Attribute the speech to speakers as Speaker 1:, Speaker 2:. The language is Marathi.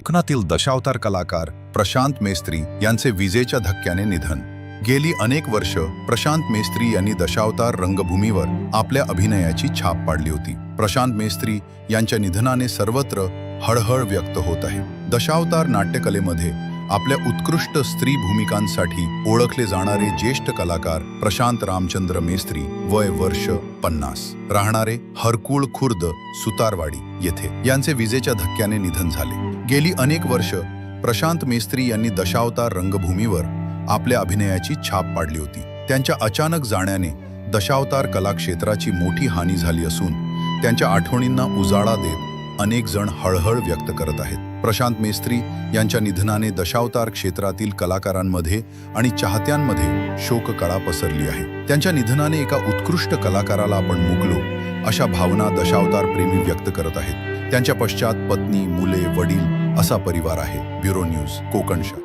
Speaker 1: कोकणातील दशावतार कलाकार प्रशांत मेस्त्री यांचे विजेच्या धक्क्याने निधन. गेली अनेक वर्ष प्रशांत मेस्त्री यांनी दशावतार रंगभूमीवर आपल्या अभिनयाची छाप पाडली होती. प्रशांत मेस्त्री यांच्या निधनाने सर्वत्र हळहळ व्यक्त होत आहे. दशावतार नाट्यकलेमध्ये आपल्या उत्कृष्ट स्त्री भूमिकांसाठी ओळखले जाणारे ज्येष्ठ कलाकार प्रशांत रामचंद्र मेस्त्री वय वर्ष पन्नास. राहणारे हरकुळ खुर्द सुतारवाडी येथे. यांचे विजेच्या धक्क्याने निधन झाले. गेली अनेक वर्ष प्रशांत मेस्त्री यांनी दशावतार रंगभूमीवर आपल्या अभिनयाची छाप पाडली होती. त्यांच्या अचानक जाण्याने दशावतार कलाक्षेत्राची मोठी हानी झाली असून त्यांच्या आठवणींना उजाळा देत अनेक जण हळहळ व्यक्त करत आहेत. प्रशांत मेस्त्री यांच्या निधनाने दशावतार क्षेत्रातील कलाकारांमध्ये आणि चाहत्यांमध्ये शोककळा पसरली आहे. त्यांच्या निधनाने एका उत्कृष्ट कलाकाराला आपण मुकलो अशा भावना दशावतार प्रेमी व्यक्त करत आहेत. त्यांच्या पश्चात पत्नी मुले वडील असा परिवार आहे. Bureau news कोकणशा